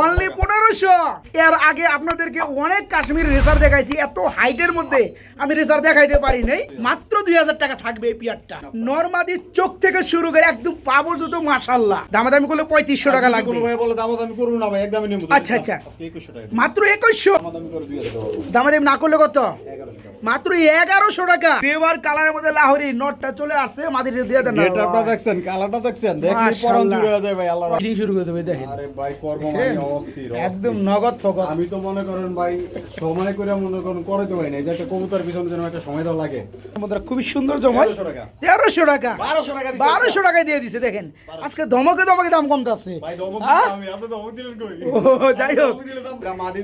Only পনেরোশো। এর আগে আপনাদেরকে অনেক কাশ্মীর রেসার দেখাইছি এত হাইটের মধ্যে আমি রেসার দেখাইতে পারি নাই। মাত্র দুই হাজার টাকা থাকবে এই পিয়ারটা। নর্মাদি চোখ থেকে শুরু করে একদম পা পর্যন্ত মাসাল্লাহ দামাদামি করলে পঁয়ত্রিশশো টাকা লাগবে। দামাদামি না ভাই একদমই আচ্ছা, আচ্ছা। আজকে 2100 টাকা মাত্র একুশশো। দামাদামি না করলে কত? মাত্র এগারোশো টাকা। ফ্লেভার কালারের মধ্যে লাহোরি নটটা চলে আসছে মাদির দিয়ে দেন দেখছেন কালারটা দেখছেন। দূরে ভাই আল্লাহ শুরু করে দেবে দেখেন। আরে ভাই একদম নগদ ফগদ আমি তো মনে করেন ভাই সময় করে মনে করেন করে ভাই না যে একটা কবুতর পিছনে যেন একটা সময় দাও লাগে। আমাদের খুবই সুন্দর জমাই। 1300 টাকা। তেরোশো টাকা। 1200 টাকা বারোশো টাকায় দিয়ে দিছে দেখেন। আজকে ধমকে ধমকে দাম কমতে কই? ও, যাই হোক।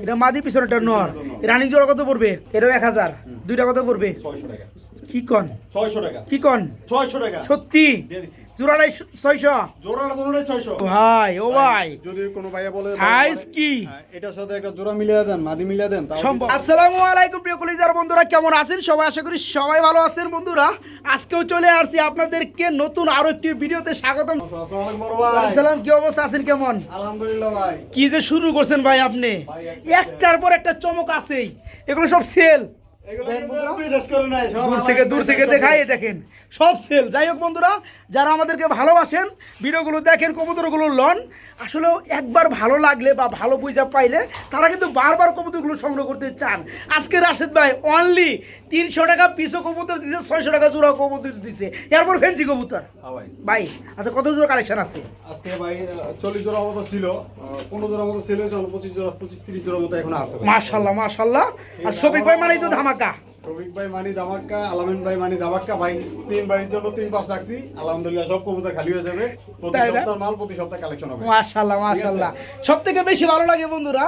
এটা মাদি পিছনেটা নর। রানিং জোড়া কত পড়বে? এটাও এক হাজার। দুইটা কত পড়বে? 600 টাকা। কি কন? 600 টাকা। কি কন? 600 টাকা। সত্যি? দিয়ে দিছি। জোড়াটাই ছয়শো। জোড়াটা দুটোটাই 600 ভাই ও ভাই যদি কোনো ভাইয়া বলে সাইজ কি? হ্যাঁ, এটার সাথে একটা জোড়া মিলিয়ে দেন মাদি মিলিয়ে দেন সম্ভব। আসসালামু আলাইকুম প্রিয় কলিজার বন্ধুরা কেমন আছেন? সবাই আশা করি সবাই ভালো আছেন বন্ধুরা। আজকেও চলে আসছি আপনাদেরকে নতুন আরও একটি ভিডিওতে স্বাগতম। সালাম কি অবস্থা আছেন কেমন? আলহামদুলিল্লাহ ভাই। কি যে শুরু করছেন ভাই আপনি? একটার পর একটা চমক আছেই। এগুলো সব সেল দূর থেকে দূর থেকে দেখাই দেখেন সব সেল যাই হোক বন্ধুরা যারা আমাদেরকে ভালোবাসেন ভিডিওগুলো দেখেন কবুতরগুলো লন আসলেও একবার ভালো লাগলে বা ভালো বুঝা পাইলে তারা কিন্তু বারবার কবুতরগুলো সংগ্রহ করতে চান। আজকে রাশেদ ভাই অনলি তিনশো টাকা পিসো কবুতর দিছে ছয়শো টাকা জোড়া কবুতর দিছে। এরপর ফেন্সি কবুতর। হ্যাঁ ভাই। ভাই আচ্ছা কত জোড়া কালেকশন আছে? আজকে ভাই চল্লিশ জোড়া মতো ছিল পনেরো জোড়া মতো ছিল পঁচিশ জোড়া পঁচিশ তিরিশ জোড়া মতো এখন আছে। মাশাল্লাহ মাশাল্লাহ। আর শফিক ভাই মানেই তো ধামাকা। রফিক ভাই মানি দামাক্কা আলামিন ভাই মানি দামাক্কা ভাই তিন বাড়ির জন্য তিন পাঁচ রাখছি। আলহামদুলিল্লাহ সব কবুতর খালি হয়ে যাবে। প্রতি সপ্তাহ মাল প্রতি সপ্তাহে কালেকশন হবে। সব থেকে বেশি ভালো লাগে বন্ধুরা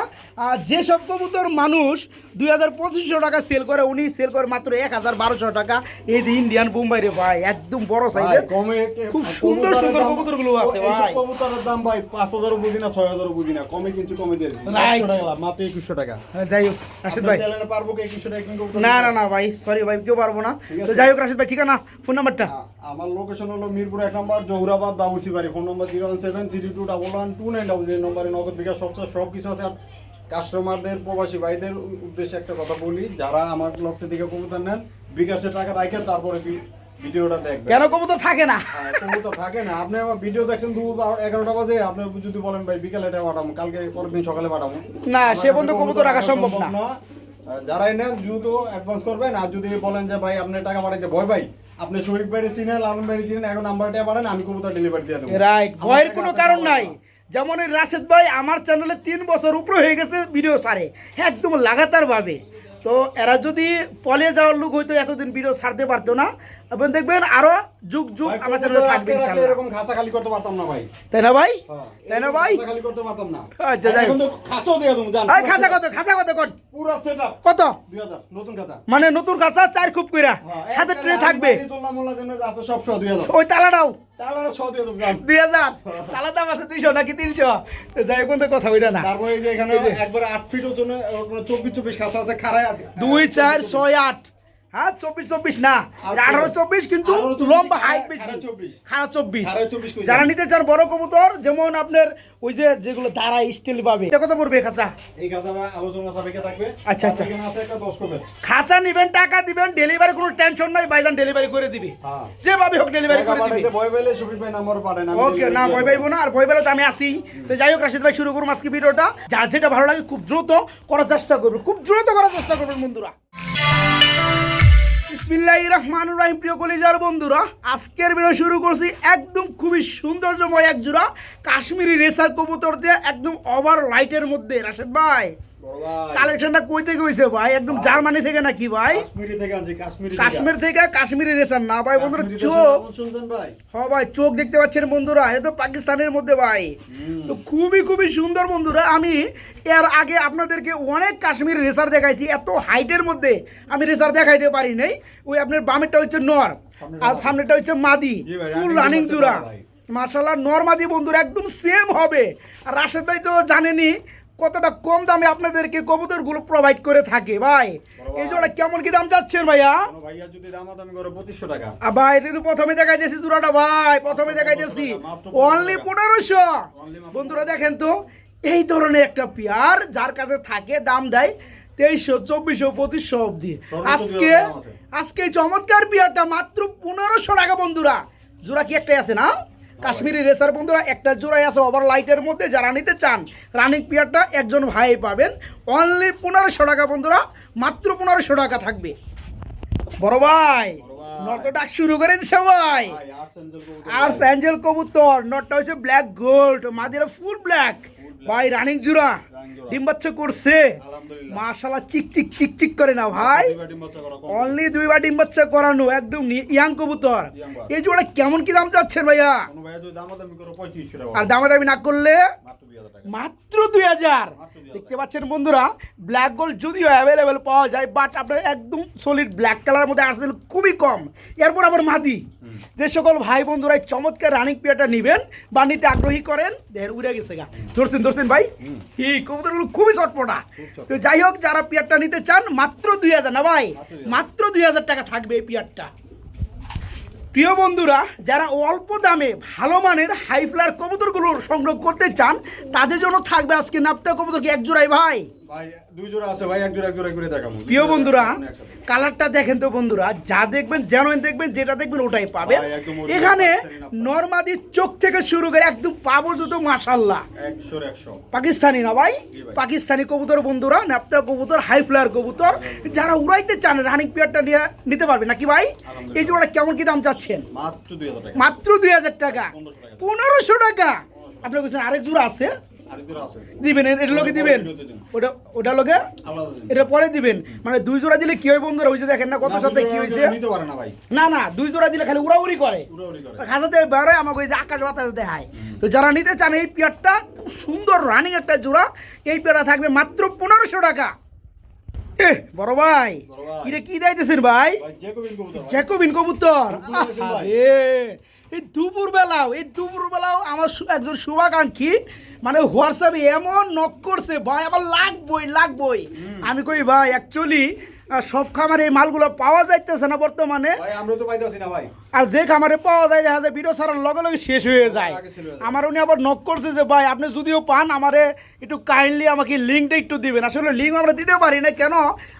যে সব কবুতর মানুষ দুই হাজার পঁচিশশো টাকা সেল করে উনি সেল করে মাত্র এক হাজার বারোশো টাকা। এই যে ইন্ডিয়ান বোম্বাই রে ভাই একদম বড় সাইজের কমে খুব সুন্দর সুন্দর দাম- কবুতরগুলো আছে ভাই। কবুতরের দাম ভাই পাঁচ হাজারও বুঝি না ছয় হাজারও বুঝি না কমে কিনছি কমে দিয়ে। মাত্র একুশশো টাকা। হ্যাঁ, যাই হোক রাশিদ ভাই। পারব একুশশো টাকা না না না ভাই সরি ভাই কেউ পারব না। তো যাই হোক রাশিদ ভাই ঠিকানা? ফোন নাম্বারটা? আমার লোকেশন হলো মিরপুর এক নম্বর জহুরাবাদ বাবুসি বাড়ি। Phone number zero one seven three two double one two nine double এই নম্বরে নগদ বিকাশ সব সব কিছু আছে। আর কাস্টমারদের প্রবাসী ভাইদের উদ্দেশ্যে একটা কথা বলি যারা আমার ব্লগটা দিকে কবুতর নেন বিকাশে টাকা রাখেন তারপরে ভিডিওটা দেখবেন। কেন কবুতর থাকে না? কবুতর থাকে না। আপনি আমার ভিডিও দেখছেন দু বারো- এগারোটা বাজে আপনি যদি বলেন ভাই বিকালে এটা পাঠাবো কালকে পরের দিন সকালে পাঠাবো। না, সে পর্যন্ত কবুতর রাখা সম্ভব না। যারাই নেন দ্রুত অ্যাডভান্স করবেন। আর যদি বলেন যে ভাই আপনি টাকা পাঠাইতে ভয় ভাই আপনি শহীদ ভাইরে চিনেন লালন ভাইরে চিনেন এখন নাম্বারটা পাঠান আমি কবুতর ডেলিভারি দিয়ে দেবো। রাইট ভয়ের কোনো কারণ নাই। যেমন এই রাশেদ ভাই আমার চ্যানেলে তিন বছর উপরে হয়ে গেছে ভিডিও সারে একদম লাগাতারভাবে। তো এরা যদি পলে যাওয়ার লোক হয়তো এতদিন ভিডিও ছাড়তে পারতো না। এবং দেখবেন আরও যুগ যুগ আমার চ্যানেলে থাকবে ইনশাআল্লাহ। এরকম খাঁচা খালি করতে পারতাম না ভাই। তাই না ভাই? হ্যাঁ, তাই না ভাই? খাঁচা খালি করতে পারতাম না। আচ্ছা, যাই এখন তো দিয়ে দেবো জান এই খাঁচা কত খাঁচা কত পুরো সেটআপ কত? 2000 নতুন খাঁচা। মানে নতুন খাঁচা চার খুব কইরা। হ্যাঁ, সাথে ট্রে থাকবে। দোলনা মোলনা যেন যা আছে সব সহ 2000 ওই তালাটাও দিয়ে দেবো জান। দুই হাজার? তালা দাম আছে দুইশো নাকি তিনশো? তো যাই হোক কিন্তু কথা ওইটা না। তারপরে এই যে এখানে একবারে আট ফিট ওজনে চব্বিশ চব্বিশ খাঁচা আছে খাড়ায় আট দুই চার ছয় আট। হ্যাঁ চব্বিশ চব্বিশ না। আঠারো চব্বিশ কিন্তু লম্বা হাইট বেশি। খারাপ চব্বিশ। খাড়ায় 24 কইছে। যারা নিতে চান বড় কবুতর যেমন আপনার ওই যে যেগুলো দাঁড়া স্টিল পাবে। এটা কত পড়বে খাঁচা? এই খাঁচাটা আলোচনা সাপেক্ষে থাকবে। আচ্ছা, আচ্ছা। আর এখানে আছে একটা দশ কপের। খাঁচা নিবেন টাকা দিবেন ডেলিভারি কোনো টেনশন নাই বাইজান ডেলিভারি করে দিবে। হ্যাঁ। যেভাবে হোক ডেলিভারি করে দিবে। ভয় পেলে শফিক ভাই নাম্বার পাঠান আমি ওকে না ভয় পাইবো না আর ভয় পেলে তো আমি আসি। তো যাই হোক রাশিদ ভাই শুরু করুন আজকে ভিডিওটা যার যেটা ভালো লাগে খুব দ্রুত করার চেষ্টা করবেন খুব দ্রুত করার চেষ্টা করবেন বন্ধুরা। বিসমিল্লাহির রহমানুর রহিম। প্রিয় কলিজার বন্ধুরা আজকের ভিডিও শুরু করছি একদম খুবই সৌন্দর্যময় এক জোড়া কাশ্মীরি রেসার কবুতর দিয়ে একদম ওভার লাইটের মধ্যে। রাশেদ ভাই, কালেকশনটা কই থেকে হয়েছে ভাই? একদম জার্মানি থেকে নাকি ভাই? কাশ্মীরি থেকে আনছি কাশ্মীরি কাশ্মীর থেকে কাশ্মীরি রেসার না ভাই বন্ধুরা চোখ। শুনছেন ভাই। হ্যাঁ ভাই চোখ দেখতে পাচ্ছেন বন্ধুরা এটা তো পাকিস্তানের মধ্যে ভাই। তো খুবই খুবই সুন্দর বন্ধুরা আমি এর আগে আপনাদেরকে অনেক কাশ্মীর রেসার দেখাইছি এত হাইটের মধ্যে আমি রেসার দেখাইতে পারি নাই। ওই আপনার বামেরটা হচ্ছে নর আর সামনেটা হচ্ছে মাদি ফুল রানিং ভাই। মার্শাল্লাহ নর মাদি বন্ধুরা একদম সেম হবে। আর রাশেদ ভাই তো জানেনি কতটা কম দামে আপনাদেরকে কবুতরগুলো প্রোভাইড করে থাকে ভাই? এই জোড়া কেমন কি দাম যাচ্ছেন ভাইয়া? ভাইয়া যদি দাম দামাদামি করে পঁচিশশো টাকা। আ ভাই এটা তো প্রথমে দেখাইতেছি চূড়াটা ভাই প্রথমে দেখাইতেছি। মাত্র অনলি 1500 পনেরোশো। বন্ধুরা দেখেন তো এই ধরনের একটা পেয়ার যার কাছে থাকে দাম দেয় তেইশশো চব্বিশশো পঁচিশশো অব্দি আজকে দাম। আজকে চমৎকার পেয়ারটা মাত্র পনেরোশো টাকা বন্ধুরা। জোড়া কি একটাই আছে না? কাশ্মীরি রেসার বন্ধুরা একটা জোড়াই আছে ওভার লাইটের মধ্যে যারা নিতে চান রানিং পিয়ারটা একজন ভাই পাবেন। অনলি পনেরোশো টাকা বন্ধুরা মাত্র পনেরোশো টাকা থাকবে। বড় ভাই। ডাক শুরু করে দিছে ভাই। আর্স আর্টস এঞ্জেল কবুতর নটটা হচ্ছে ব্ল্যাক গোল্ড মাদিরা ফুল ব্ল্যাক ভাই রানিং জোড়া। ডিম বাচ্চা করছে। মাশাল্লাহ চিক চিক চিক চিক করে না ভাই। অনলি দুইবার ডিম বাচ্চা করানো একদম ইয়াং কবুতর। এই জোড়া কেমন কি দাম চাচ্ছেন ভাইয়া? কোনো ভাইয়া যদি দামাদামি করে 3500 টাকা আর দামাদামি না করলে মাত্র 2000 টাকা। মাত্র দুই হাজার। দেখতে পাচ্ছেন বন্ধুরা ব্ল্যাক গোল্ড যদিও অ্যাভেলেবেল পাওয়া যায় বাট আপনার একদম সলিড ব্ল্যাক কালারের মধ্যে আসলে খুবই কম। এরপর আবার মাদি। যে সকল ভাই বন্ধুরা চমৎকার রানিং পেয়ারটা নেবেন বা নিতে আগ্রহী করেন উড়ে গেছে গা। ধরছেন ধরছেন ভাই? ঠিক কবুতরগুলো খুবই চটপটা। তো যাই হোক যারা পেয়ারটা নিতে চান মাত্র দুই হাজার না ভাই? মাত্র দুই হাজার। টাকা থাকবে এই পেয়ারটা। প্রিয় বন্ধুরা যারা অল্প দামে ভালো মানের হাই ফ্লার কবুতরগুলো সংগ্রহ করতে চান তাদের জন্য থাকবে আজকে নাপ্তা কবুতর কি এক জোড়াই ভাই? প্রিয় বন্ধুরা কালারটা দেখেন তো বন্ধুরা যা দেখবেন যেন দেখবেন যেটা দেখবেন ওটাই পাবেন। এখানে পাকিস্তানি নর্মাদি চোখ থেকে শুরু করে একদম পা পর্যন্ত মাসাল্লাহ 100 এর 100 পাকিস্তানি না ভাই? পাকিস্তানি কবুতর বন্ধুরা ন্যাপটা কবুতর হাই ফ্লায়ার কবুতর। যারা উড়াইতে চান রানিং পেয়ারটা নিয়ে নিতে পারবে নাকি ভাই? এই জোড়া কেমন কি দাম চাচ্ছেন? মাত্র 2000 টাকা। মাত্র দুই হাজার টাকা। পনেরোশো টাকা। আপনার কাছে আরেক জোড়া আছে। দিবেন এর লোকে দিবেন? ওটা ওটা লোকে এটা পরে দিবেন। মানে দুই জোড়া দিলে কি হয় বন্ধুরা দেখেন না কত সাথে কি হয়েছে না না দুই জোড়া দিলে খালি উড়াউড়ি করে। খাসাতে বেরোয় আমাকে ওই যে আকাশ বাতাস দেখায়। তো যারা নিতে চান এই পেয়ারটা খুব সুন্দর রানিং একটা জোড়া। এই পেয়ারটা থাকবে মাত্র পনেরোশো টাকা। এ বড় ভাই। এটা কি দিতেছেন ভাই? জ্যাকোবিন কবুতর? আরে, এই দুপুর বেলাও এই দুপুর বেলাও আমার একজন শুভাকাঙ্ক্ষী মানে হোয়াটসঅ্যাপে এমন নক করছে ভাই আমার লাগবই লাগবই। আমি কই ভাই অ্যাকচুয়ালি সব খামারে এই মালগুলো পাওয়া যাইতেছে না বর্তমানে। আমরা তো পাইতাছি না ভাই। আর যে খামারে পাওয়া যায় দেখা যায় ভিডিও ছাড়ার লগে লগে শেষ হয়ে যায়। আমার উনি আবার নক করছে যে ভাই আপনি যদিও পান আমারে একটু কাইন্ডলি আমাকে লিঙ্কটা একটু দিবেন। আসলে লিঙ্ক আমরা দিতে পারি না কেন?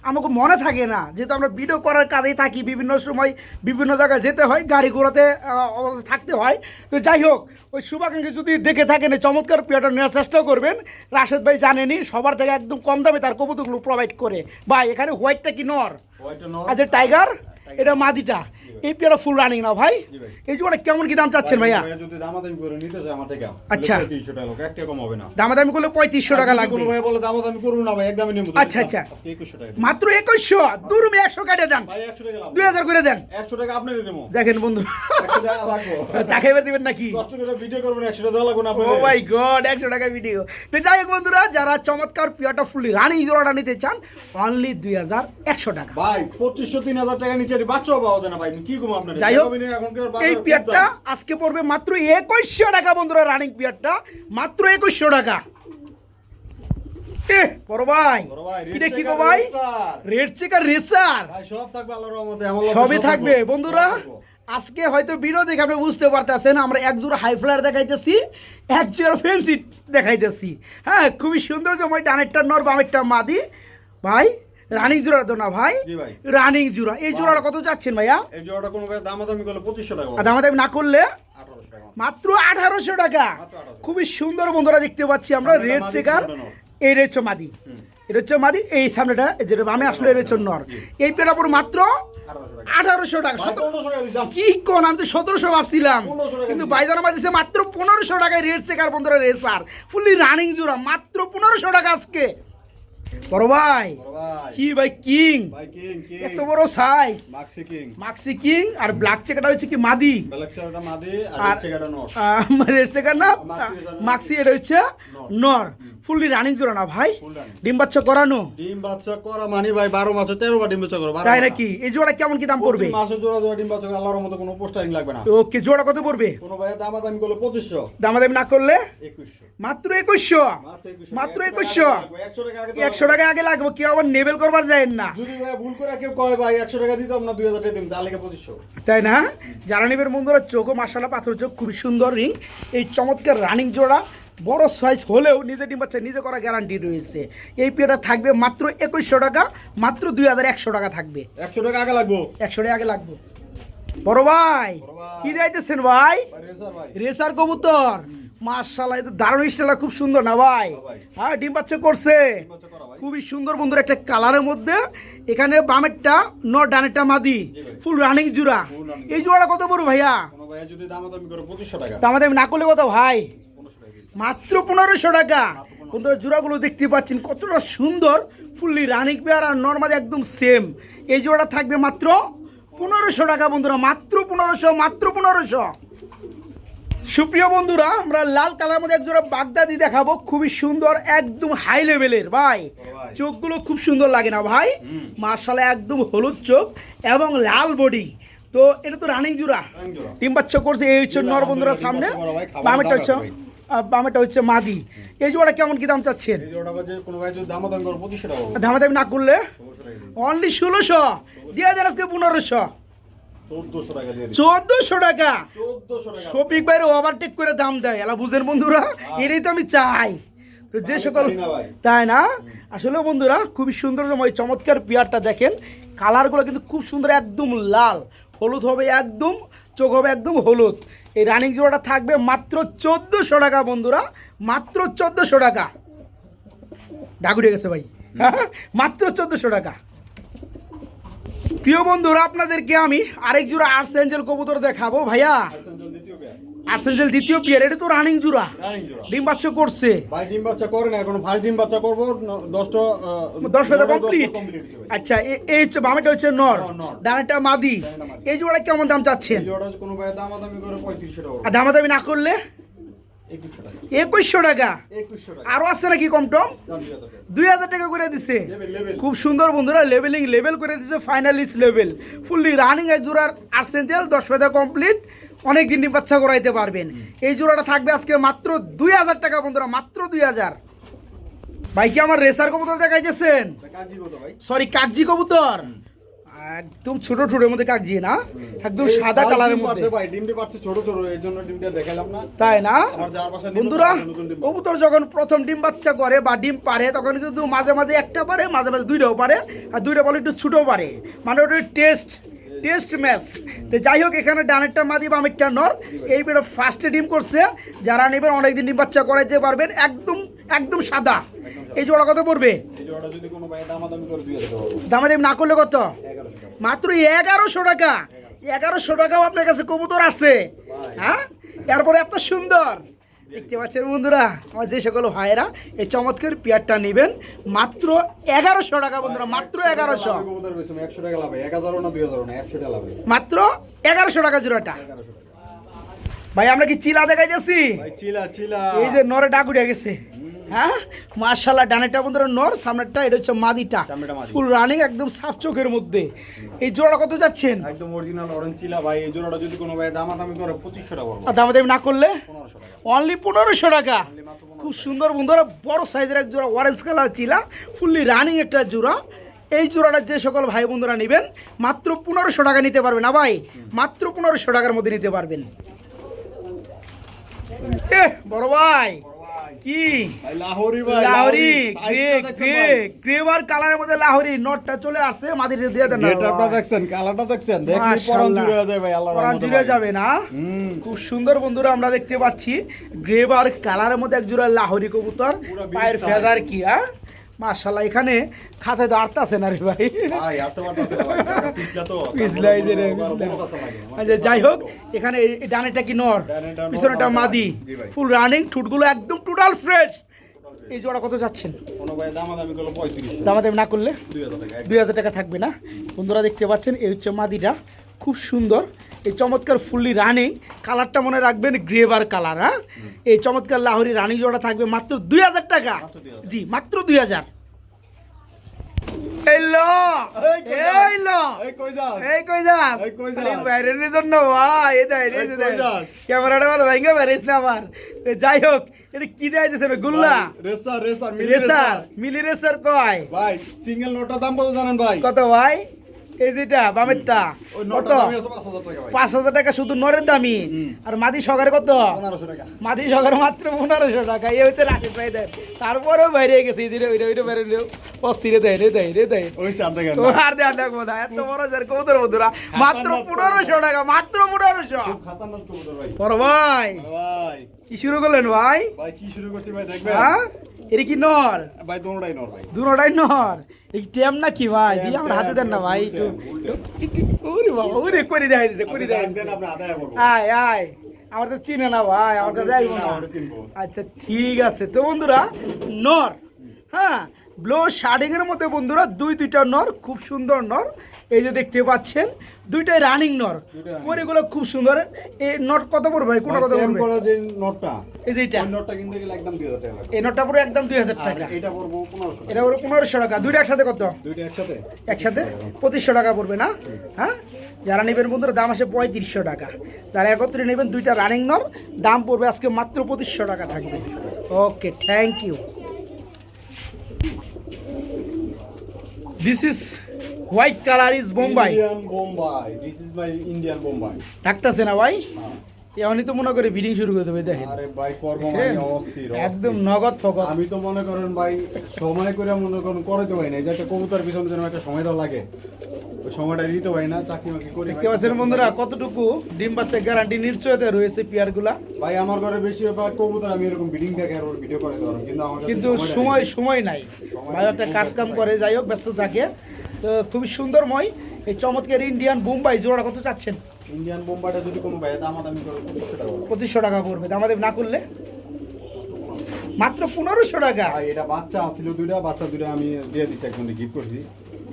আমাকে মনে থাকে না। যেহেতু আমরা ভিডিও করার কাজেই থাকি বিভিন্ন সময় বিভিন্ন জায়গায় যেতে হয় গাড়ি ঘোড়াতে থাকতে হয়। তো যাই হোক ওই শুভাকাঙ্ক্ষী যদি দেখে থাকেন এই চমৎকার পেয়ারটা নেওয়ার চেষ্টা করবেন। রাশেদ ভাই জানেনি সবার থেকে একদম কম দামে তার কবুতরগুলো প্রোভাইড করে। ভাই এখানে হোয়াইটটা কি নর? আচ্ছা টাইগার এটা মাদিটা। এই পেয়ারা ফুল রানিং না ভাই? এই জোড়া কেমন কি দাম চাচ্ছেন ভাইয়া? যদি দামাদামি করে নিতে চায় আমার থেকে আচ্ছা। 300 টাকা কম হবে না। দামাদামি করলে পঁয়ত্রিশশো টাকা লাগবে। কোনো ভাই বলে দামাদামি করুন না ভাই একদমই নেব আচ্ছা, আচ্ছা। 2100 টাকা। মাত্র একুশশো? দুরুমে একশো কাটে দেন। ভাই 100 টাকা লাভ দুই হাজার করে দেন। 100 টাকা আপনি দেবো। দেখেন বন্ধু। 100 টাকা লাগবে। চা দিবেন নাকি? কষ্ট করে ভিডিও করবেন 100 টাকা দেওয়া লাগবে না ও মাই গড একশো টাকা ভিডিও তো যাই হোক বন্ধুরা যারা চমৎকার পিয়াটা ফুললি রানিং জোড়াটা নিতে চান অনলি দুই হাজার একশো টাকা। ভাই 2500 3000 টাকা নিচে বাচ্চাও পাওয়া যায় না ভাই যাই হোক এই পিয়ারটা আজকে পড়বে মাত্র একুশশো টাকা বন্ধুরা রানিং পিয়ারটা। মাত্র একুশশো টাকা। বড় ভাই এটা কি গো ভাই? Red checker racer. সবই থাকবে বন্ধুরা। আজকে হয়তো ভিডিও দেখে আপনি বুঝতে পারতেছেন আমরা এক জোড়া হাই ফ্লায়ার দেখাইতেছি এক জোড়া ফেন্সি দেখাইতেছি। হ্যাঁ খুবই সুন্দর যে জমাই ডানেরটা নর বামেরটা মাদি। ভাই রানিং জোড়া তো না ভাই। রানিং জোড়া। এই জোড়াটা কত যাচ্ছেন ভাইয়া? এই জোড়াটা কোনো ভাই দামাদামি করলে 2500 টাকা দামাদামি না করলে মাত্র আঠারোশো টাকা। মাত্র 1800 খুবই সুন্দর বন্ধুরা দেখতে পাচ্ছি আমরা রেড চেকার। এই রেড মাদি। এটা হচ্ছে মাদি এই সামনেটা যেটা বামে আসলে রেড নর। এই পেটা পর মাত্র 1800 টাকা। আঠারোশো টাকা। ভাই সতেরো 1500 টাকা দিতাম। কি কোন আমি তো সতেরোশো ভাবছিলাম। কিন্তু। বাইজান দিছে মাত্র পনেরোশো টাকায় রেড চেকার বন্ধুরা রেসার। ফুললি রানিং জোড়া মাত্র পনেরোশো টাকা আজকে। বড় ভাই। কি ভাই কিং? এত বড় size maxi king. Maxi king আর ব্ল্যাক চেকারটা হচ্ছে কি মাদি। ব্ল্যাক চারটা মাদি আর চেকারটা নর। রেড চেকার না মাক্সি এটা হচ্ছে নর। ফুললি রানিং জোড়া না ভাই? ডিম বাচ্চা করানো? ডিম বাচ্চা করা মানি ভাই 12 মাসে 13 বার ডিম বাচ্চা করো তাই নাকি? এই জোড়া কেমন কি দাম পড়বে? মাসে জোড়া জোড়া ডিম বাচ্চা আল্লাহর মতো কোনো পোস্টারিং লাগবে না। ওকে জোড়া কত পড়বে? কোনো ভাই দামাদামি করলে 2500 দামাদামি না করলে? 2100 মাত্র একুশশো? মাত্র 2100 মাত্র 2100 একুশশো100 টাকা একশো টাকা আগে লাগবে কেউ আবার নেবেল করবার যায় না। যদি ভাই ভুল করে কেউ কয় ভাই 100 টাকা দিতাম না 2000 টাকা দিতাম তাহলে 2500 তাই না? যারা নেবের বন্ধুরা চোখও মাসালা পাথর চোখ খুবই সুন্দর রিং। এই চমৎকার রানিং জোড়া বড় সাইজ হলেও নিজে ডিম বাচ্চা নিজে করা গ্যারান্টি রয়েছে। এই পেয়ারটা থাকবে মাত্র একুশশো টাকা মাত্র দুই হাজার একশো টাকা থাকবে। একশো টাকা আগে লাগবো। একশো টাকা আগে লাগবো। বড় ভাই কি রেসার ভাই। রেসার কবুতর। মার্শাল্লাহ এটা দারুণ স্টাইলটা খুব সুন্দর না ভাই? হ্যাঁ ডিম বাচ্চা করছে। খুবই সুন্দর বন্ধুর একটা কালারের মধ্যে। এখানে বামেরটা ন ডানেরটা মাদি। ফুল রানিং জোড়া। এই জোড়াটা কত বড় ভাইয়া? দামাদামি না করলে কত ভাই। মাত্র পনেরোশো টাকা। বন্ধুরা জোড়াগুলো দেখতে পাচ্ছেন কতটা সুন্দর। ফুললি রানিং পেয়ার আর নর্মাল একদম সেম এই জোড়াটা থাকবে মাত্র পনেরোশো টাকা বন্ধুরা মাত্র পনেরোশো মাত্র পনেরোশো। সুপ্রিয় বন্ধুরা আমরা লাল কালার মধ্যে এক জোড়া বাগদাদি দেখাবো। খুবই সুন্দর একদম হাই লেভেলের ভাই। চোখগুলো খুব সুন্দর লাগে না ভাই। মার্শাল একদম হলুদ চোখ এবং লাল বডি তো এটা তো রানিং জোড়া। ডিম বাচ্চা করছে এই হচ্ছে নর বন্ধুরা সামনে। বামেরটা হচ্ছে বামেরটা হচ্ছে মাদি। এই জোড়া কেমন কি দাম চাচ্ছেন? দামাদামি না করলে। অনলি ষোলোশো। দিয়ে দেন আজকে পনেরোশো। চোদ্দোশো টাকা শফিক ভাইয়ের ওভারটেক করে দাম দেয়। এলা বুঝেন বন্ধুরা এটাই তো আমি চাই। তো যে সকল। তাই না? আসলে বন্ধুরা খুবই সুন্দর চমৎকার পেয়ারটা দেখেন। কালারগুলো কিন্তু খুব সুন্দর একদম লাল। হলুদ হবে একদম চোখ হবে একদম হলুদ। এই রানিং জোড়াটা থাকবে মাত্র চোদ্দোশো টাকা বন্ধুরা মাত্র চোদ্দোশো টাকা। ডাকুড়ে গেছে ভাই। মাত্র চোদ্দোশো টাকা। প্রিয় বন্ধুরা আপনাদেরকে আমি আরেক জোড়া আর্টস এঞ্জেল কবুতর দেখাবো ভাইয়া। আর্সেনজল দ্বিতীয় পেয়ার। এটা তো রানিং জোড়া। ডিম বাচ্চা করছে। ভাই ডিম বাচ্চা করে না এখন ফার্স্ট ডিম বাচ্চা করব ন- দশটা আহ, দশ পেটা কমপ্লিট। আচ্ছা এই হচ্ছে বামেটা হচ্ছে নর। নর। মাদি। এই জোড়া কেমন দাম চাচ্ছেন? জোড়া কোনো ভাই দামাদামি করে পঁয়ত্রিশশো টাকা আর দামাদামি না করলে? একুশশো টাকা। আরও আছে নাকি কম টম? দুই হাজার টাকা। করে দিছে। খুব সুন্দর বন্ধুরা লেভেলিং লেভেল করে দিচ্ছে ফাইনালিস্ট লেভেল ফুললি রানিং এক জোড়ার আর্সেন্টাল দশ পেটা কমপ্লিট অনেক দিন বাচ্চা করাইতে পারবেন। এই জোড়াটা থাকবে আজকে মাত্র দুই হাজার টাকা বন্ধুরা মাত্র দুই হাজার। ভাই কি আমার রেসার কবুতর দেখাইতেছেন? সরি কাগজি কবুতর একদম ছোট ছোটের মধ্যে কাগজি না? একদম সাদা কালারের মধ্যে। ভাই ডিমটি পারছে ছোট ছোট এর জন্য ডিমটা দেখাইলাম না। তাই না? বন্ধুরা কবুতর যখন প্রথম ডিম বাচ্চা করে বা ডিম পারে তখন কিন্তু মাঝে মাঝে একটা পারে মাঝে মাঝে দুইটাও পারে আর দুইটা বলে একটু ছোটো পারে। মানে ওটা টেস্ট টেস্ট ম্যাচ তো যাই হোক এখানে ডানেরটা মাদি বামেরটা নর। এই বেড়ে ফার্স্টে ডিম করছে। যারা নেবেন অনেকদিন ডিম বাচ্চা করাইতে পারবেন। একদম একদম সাদা। এই জোড়া কত পড়বে? এই জোড়াটা যদি কোনো ভাই দামাদামি না করলে কত? মাত্র এগারোশো টাকা। এগারোশো টাকাও আপনার কাছে কবুতর আছে। হ্যাঁ? এরপরে এত সুন্দর। দেখতে পাচ্ছেন বন্ধুরা আমার যে সকল ভাইয়েরা এই চমৎকার পেয়ারটা নেবেন। মাত্র এগারোশো টাকা বন্ধুরা মাত্র এগারোশো। মাত্র এগারোশো টাকা জোড়াটা। ভাই আমরা কি চিলা দেখাইতেছি? ভাই চিলা চিলা। এই যে নরে ডাক উঠে গেছে। হ্যাঁ? মার্শাল্লাহ ডানেরটা বন্ধুরা নর সামনেরটা এটা হচ্ছে মাদিটা। ফুল রানিং একদম সাফ চোখের মধ্যে। এই জোড়া কত যাচ্ছেন? একদম অরিজিনাল অরেঞ্জ চিলা ভাই। এই জোড়াটা যদি কোনো ভাই দামাদামি করে পঁচিশশো টাকা দামাদামি না করলে? অনলি পনেরোশো টাকা। Only মাত্র 1500 খুব সুন্দর বন্ধুরা বড় সাইজের এক জোড়া অরেঞ্জ কালার চিলা ফুললি রানিং একটা জোড়া। এই জোড়াটা যে সকল ভাই বন্ধুরা নেবেন মাত্র পনেরোশো টাকা নিতে পারবেন না ভাই মাত্র পনেরোশো টাকার মধ্যে নিতে পারবেন। বড় ভাই। কি? লাহোরি ভাই লাহরি গ্রে গ্রে? কালারের মধ্যে লাহোরি। নটটা চলে আসছে মাদির দিয়ে দেন না গেটআপটা দেখছেন কালারটা দেখছেন? দেখি পরান মাশাআল্লাহ। জুড়ে যায় ভাই আল্লাহর পরান জুড়ে যাবে না? খুব সুন্দর বন্ধুরা আমরা দেখতে পাচ্ছি। গ্রেবার কালারের মধ্যে এক জোড়া লাহোরি কবুতর। পায়ের ফেদার কি হ্যাঁ? মাশাল্লাহ এখানে খাঁচায় তো আটটা আছে না রে ভাই? আচ্ছা যাই হোক এখানে এই- এই কি নর? পিছনেটা মাদি। ফুল রানিং ঠুটগুলো একদম টোটাল ফ্রেশ এই জোড়া কত যাচ্ছেন? দামাদামি না করলে দুই হাজার টাকা থাকবে না। বন্ধুরা দেখতে পাচ্ছেন এই হচ্ছে মাদিটা। খুব সুন্দর। এই চমৎকার ফুললি রানিং কালারটা মনে রাখবেন গ্রেভার কালার হ্যাঁ? এই চমৎকার লাহোরি রানিং জোড়া থাকবে মাত্র দুই হাজার টাকা। জি মাত্র দুই হাজার। ভাই? ক্যামেরাটা ভালো না আমার যাই হোক এটা কি দেয় দিছে গুল্লা? রেসার রেসার মিলি রেসার মিলি রেসার কয়? ভাই সিঙ্গেল দাম কত জানেন ভাই? কত ভাই এই যেটা বামেরটা কত? পাঁচ হাজার টাকা শুধু নরের দামি। আর মাদি সকারে কত? মাদি সকারে মাত্র পনেরোশো টাকা। এই হচ্ছে রাশিদ ভাই দেয় তারপরেও বাইরে গেছে এই ওইটা ওইটা বাইরে অস্থিরে দেয় রে দেয় রে দেয়। আর দেওয়া দেখব না। এত বড় স্যার কবুতর বন্ধুরা। মাত্র পনেরোশো টাকা মাত্র পনেরোশো। বড় ভাই। ভাই। কি শুরু করলেন ভাই? ভাই কি শুরু করছি ভাই দেখবেন? হ্যাঁ? এটা কি নর? ভাই দোনোটাই নর ভাই। দুটাই নর? এই টেম না কি ভাই? দিয়ে আমার হাতে দেন না ভাই একটু একটু- ওরে বাবা ওরে করে দেখাই দিছে করে দেখাই দেন, আপনি আদায় করব আয় আয়। আমার তো চিনে না ভাই আমার কাছে আইব না। আচ্ছা ঠিক আছে। তো বন্ধুরা নর হ্যাঁ? ব্লো শার্টিং এর মধ্যে বন্ধুরা দুই দুইটা নর খুব সুন্দর নর। এই যে দেখতে পাচ্ছেন দুইটাই রানিং নর। কোরিগুলো খুব সুন্দর। এই নট কত পড়বে? ভাই কোনটা কত পড়বে? করা যে নটটা এই যে এটা। নটটা কিনতে গেলে একদম দুই হাজার টাকা এই নটটা পুরো একদম দুই হাজার আর টাকা। এটা পড়ব পনেরোশো এটা পুরো পনেরোশো টাকা। দুইটা একসাথে কত? দুইটা একসাথে? একসাথে? পঁচিশশো টাকা পড়বে না? হ্যাঁ? যারা নেবেন বন্ধুরা দাম আসে পঁয়ত্রিশশো টাকা। যারা একত্রে নেবেন দুইটা রানিং নর দাম পড়বে আজকে মাত্র পঁচিশশো টাকা থাকবে। Okay thank you this is white colour is Bombay Bombay this is my Indian Bombay ডাকতেছে না ভাই? এমনই তো মনে করে বিডিং শুরু করে দেবে দেখেন। আরে ভাই কর্ম মানে অস্থির একদম নগদ ফগদ আমি তো মনে করেন ভাই সময় করে মনে করেন করে তো ভাই না একটা কবুতর পিছনে যেন একটা সময় দেওয়া লাগে ওই সময়টা দিতে পারি না চাকরি বাকরি করি। দেখতে পাচ্ছেন বন্ধুরা কতটুকু ডিম বাচ্চা গ্যারান্টি নিশ্চয়তা রয়েছে পেয়ারগুলা ভাই আমার ঘরে বেশি ব্যাপার কবুতর আমি এরকম দেখে আর ভিডিও করে কিন্তু আমার কিন্তু সময় সময় নাই। ভাই একটা কাজ কাম করে যাই হোক ব্যস্ত থাকে। তো খুবই সুন্দরময়। এই চমৎকার ইন্ডিয়ান বোম্বাই জোড়া কত চাচ্ছেন? ইন্ডিয়ান বোম্বাইটা যদি কোনো ভাই দাম আমি পঁচিশশো টাকা। পড়বে দামাদেব না করলে? মাত্র পনেরোশো টাকা? এটা বাচ্চা আসছিল দুইটা বাচ্চা দুইটা আমি দিয়ে দিচ্ছি এখন গিফট করছি।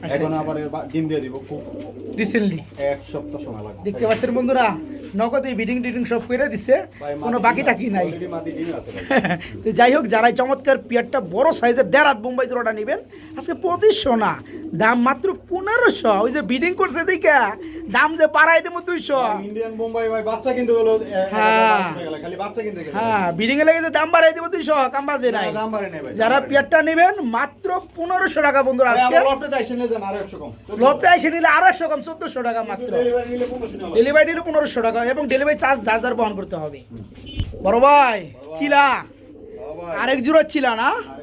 আচ্ছা, এখন আচ্ছা। আবার ডিম দিয়ে দিব খুব রিসেন্টলি এক সপ্তাহ সময় লাগবে। দেখতে পাচ্ছেন বন্ধুরা নগদ এই বিডিং টিডিং সব করে দিচ্ছে কোনো বাকি টাকি নাই। তো যাই হোক যারা চমৎকার পিয়ারটা বড় সাইজের দেড়াত বোম্বাই জোড়াটা নেবেন আজকে পঁচিশশো না দাম মাত্র পনেরোশো। ওই যে বিডিং করছে দিকে দাম যে পাড়াই দেবো দুইশো। ইন্ডিয়ান বোম্বাই ভাই বাচ্চা কিনতে গেলো এ- হ্যাঁ। খালি বাচ্চা কিনতে গেলে। হ্যাঁ বিডিং এ লেগে যে দাম বাড়াই দেবো দুইশো কাম বাজে নাই। দাম বাড়ে নাই ভাই, দাম যারা নাই। নেবেন মাত্র পনেরোশো টাকা বন্ধুরা ভাই, আজকে। শুনে যান, আরও একশো কম। এসে নিলে কম চোদ্দশো টাকা মাত্র। ডেলিভারি নিলে পনেরোশো নিলে টাকা এবং ডেলিভারি চার্জ যার যার বহন করতে হবে। বড় ভাই চিলা। আরেক জোড়া চিলা না।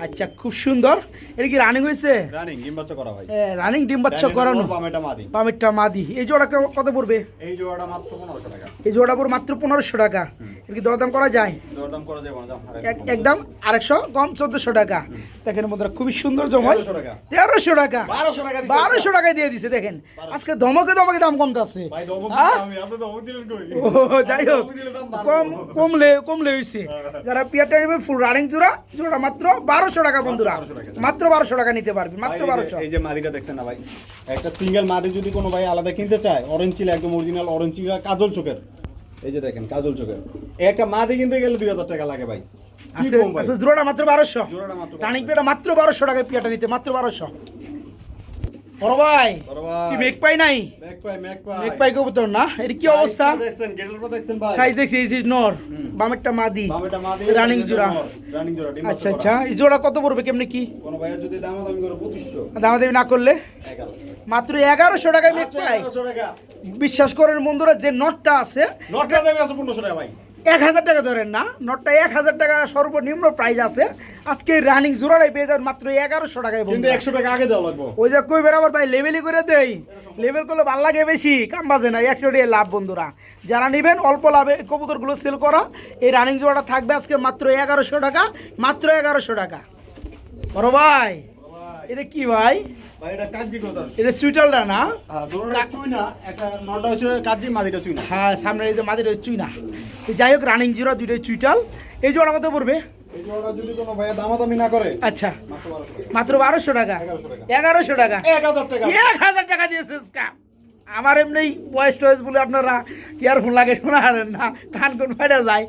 আচ্ছা খুব সুন্দর। এটা কি রানিং হয়েছে? রানিং ডিম বাচ্চা করা ভাই। রানিং ডিম বাচ্চা করানো। পামেটা মাদি। পামেরটা মাদি। এই জোড়া কত পড়বে? এই জোড়াটা মাত্র পনেরোশো টাকা। এই জোড়া পড়বে মাত্র পনেরোশো টাকা। এর কি দরদাম করা যায়? দরদাম করা না দাম এক-। একদম আরেকশো কম চোদ্দশো টাকা। দেখেন বন্ধুরা খুবই সুন্দর জময় 1300 টাকা। তেরোশো টাকা। বারোশো টাকা দিচ্ছে বারোশো টাকায় দিয়ে দিছে দেখেন। আজকে ধমকে ধমকে দাম কমতে আছে ভাই ধমক হ্যাঁ? আমি, আপনি ধমক দিলেন কই? ও যাই হোক। কম কমলে কমলে হয়েছে যারা পিয়ারটা নেবে ফুল রানিং জোড়া জোড়া মাত্র বারোশো টাকা বন্ধুরা। মাত্র বারোশো টাকা নিতে পারবি মাত্র বারোশো। এই যে মাদিটা দেখছেন না ভাই? একটা সিঙ্গেল মাদি যদি কোনো ভাই আলাদা কিনতে চায় অরেঞ্জ চিলা একদম অরিজিনাল অরেঞ্জ চিলা কাজল চোখের। এই যে দেখেন কাজল চোখের। একটা মাদি কিনতে গেলে দুই হাজার টাকা লাগে ভাই? আজকে জোড়াটা মাত্র বারোশো। জোড়াটা মাত্র টানিক পেটা মাত্র বারোশো টাকায় পিয়াটা নিতে মাত্র বারোশো। বড় ভাই। কি মেঘ পাই নাই? ম্যাক পাই, ম্যাক পাই। মেঘ পাই কবুতর না? এটা কি অবস্থা? দেখছেন, গেটের উপর দেখছেন ভাই? সাইজ দেখছি এই নর। বামেরটা মাদি। রানিং ডানেরটা জোড়া। রানিং জোড়া, আচ্ছা আচ্ছা। করা। এই জোড়া কত পড়বে কেমনি কি? কোনো ভাইয়ের যদি দামাদামি করে 2500, দামাদামি না করলে? 1100 মাত্র এগারোশো টাকায় মেঘ পাই। 1100 টাকা। বিশ্বাস করেন বন্ধুরা যে নটটা আছে নটটা দামে আছে 1500 টাকা ভাই। এক হাজার টাকা ধরেন না নটটা এক হাজার টাকা সর্বনিম্ন প্রাইস আছে। আজকে রানিং জোড়াটাই পেয়ে যাবেন মাত্র এগারোশো টাকায় কিন্তু। 100 টাকা আগে দেওয়া লাগবে। ওই যে কই বেড়াবার ভাই লেভেলই করে দেই। লেভেল করলে ভালো লাগে বেশি কাম বাজে না একশো টাকা লাভ বন্ধুরা। যারা নেবেন অল্প লাভে কবুতরগুলো সেল করা। এই রানিং জোড়াটা থাকবে আজকে মাত্র এগারোশো টাকা মাত্র এগারোশো টাকা। বড় ভাই এটা কি ভাই, এটা কাগজি কোথার? এটা চুইটালটা না? হ্যাঁ, একটা নটা হচ্ছে মাদিটা হ্যাঁ সামনে এই যে যাই হোক রানিং জোড়া দুইটাই চুইটাল। এই জোড়া কত পড়বে? আচ্ছা। মাত্র 1200 টাকা। মাত্র বারোশো টাকা? 1100 টাকা। এগারোশো টাকা? 1000 টাকা। এক হাজার টাকা দিয়েছে আমার এমনি বয়স টয়েস বলে আপনারা ইয়ারফোন লাগে শোনা হারেন না? কান কোন ফাইটা যায়।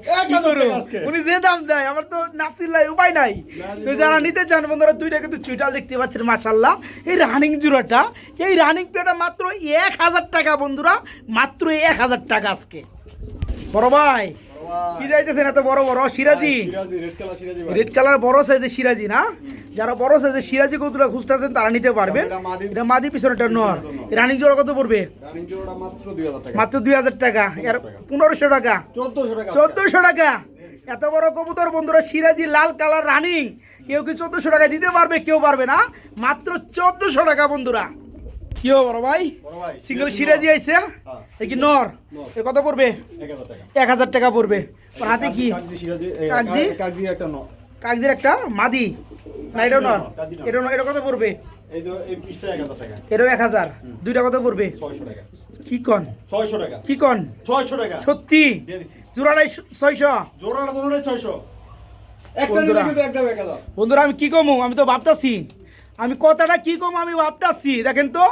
উনি যে দাম দেয় আমার তো নাচিল্লাই উপায় নাই। তো যারা নিতে চান বন্ধুরা দুইটা কিন্তু চুইটাল দেখতে পাচ্ছেন মাসাল্লাহ এই রানিং জুড়াটা এই রানিং প্লেটা মাত্র এক হাজার টাকা বন্ধুরা মাত্র এক হাজার টাকা আজকে। বড় ভাই কি যাইতেছেন এত বড় বড়? সিরাজি। রেড কালার বড় সাইজের সিরাজি না? যারা বড় সাইজের সিরাজি কবুতরা খুঁজতেছেন তারা নিতে পারবেন। এটা মাদি- পিছনেটা নর রানিং জোড়া কত পড়বে? মাত্র দুই হাজার টাকা। এর পনেরোশো টাকা। চোদ্দশো টাকা। এত বড় কবুতর বন্ধুরা সিরাজি লাল কালার রানিং কেউ কি চোদ্দশো টাকা দিতে পারবে? কেউ পারবে না। মাত্র চোদ্দশো টাকা বন্ধুরা। কি বড় ভাই? সিঙ্গেল সিরাজি নর। আইছে? হ্যাঁ। কি নর নর। এর কত পড়বে? এক হাজার টাকা। পড়বে। হাতে কি? কাগজি কাগজি? একটা ন কাগজের একটা মাদি। না এটাও নর এটা এটা কত পড়বে? এটাও এক হাজার। দুইটা কত ছয়শো কি কন? ছয়শো টাকা। কি কন? ছয়শো টাকা। সত্যি? জোড়াটাই ছয়শো? জোড়াটা ছয়শো। বন্ধুরা। আমি কি কমু? আমি তো ভাবতাছি। আমি কথাটা কি কম? আমি ভাবতাছি। দেখেন তো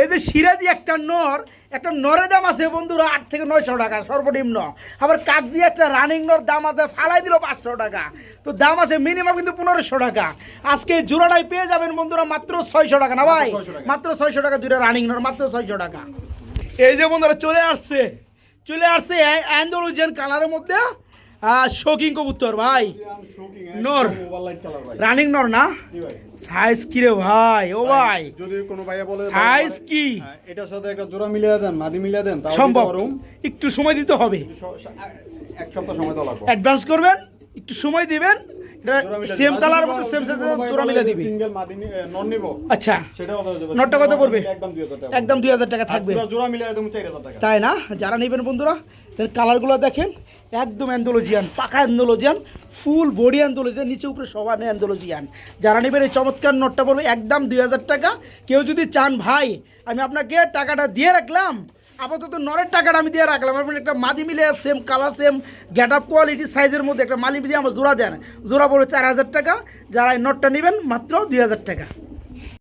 এই যে সিরাজি একটা নর একটা নরে দাম আছে বন্ধুরা আট থেকে নয়শো টাকা সর্বনিম্ন। আবার কাগজি একটা রানিং নর দাম আছে ফালাই দিল পাঁচশো টাকা। তো দাম আছে মিনিমাম কিন্তু পনেরোশো টাকা। আজকে জোড়াটাই পেয়ে যাবেন বন্ধুরা মাত্র ছয়শো টাকা। না ভাই মাত্র 600 টাকা। মাত্র ছয়শো টাকা দুইটা রানিং নর মাত্র ছয়শো টাকা। এই যে বন্ধুরা চলে আসছে। চলে আসছে অ্যান্ডোলোজিয়ান কালারের মধ্যে। শোকিং কবুতর ভাই। নর। রানিং নর না? সাইজ কি রে ভাই? ও ভাই যদি কোনো ভাইয়া বলে সাইজ কি? হ্যাঁ, এটার সাথে একটা জোড়া মিলিয়ে দেন মাদি মিলিয়ে দেন সম্ভব। একটু সময় দিতে হবে। এক সপ্তাহ সময় তো লাগবে। অ্যাডভান্স করবেন একটু সময় দিবেন সেম। কালার মধ্যে সেম সেম জোড়া বলে মিলে যে সিঙ্গেল মাদি নি- এ, নন নিব। আচ্ছা সেটাও দেওয়া যাবে। নটটা কত পড়বে? একদম 2000 টাকা একদম দুই হাজার টাকা থাকবে। জোড়া মিলিয়ে একদম 4000 টাকা। তাই না? যারা নেবেন বন্ধুরা এর কালারগুলো দেখেন। একদম অ্যান্ডোলজিয়ান পাকা অ্যান্ডোলজিয়ান ফুল বডি অ্যান্ডোলজিয়ান নিচে উপরে সবার অ্যান্ডোলজিয়ান যারা নেবেন এই চমৎকার নোটটা পড়বে একদম দুই হাজার টাকা। কেউ যদি চান, ভাই, আমি আপনাকে টাকাটা দিয়ে রাখলাম। আপাতত নরের টাকাটা আমি দিয়ে রাখলাম। আপনি একটা মাদি মিলে same colour same get up quality সাইজের মধ্যে একটা মালি দিয়ে আমার জোড়া দেন। জোড়া পড়বে চার হাজার টাকা। যারা এই নোটটা নেবেন, মাত্র দুই হাজার টাকা।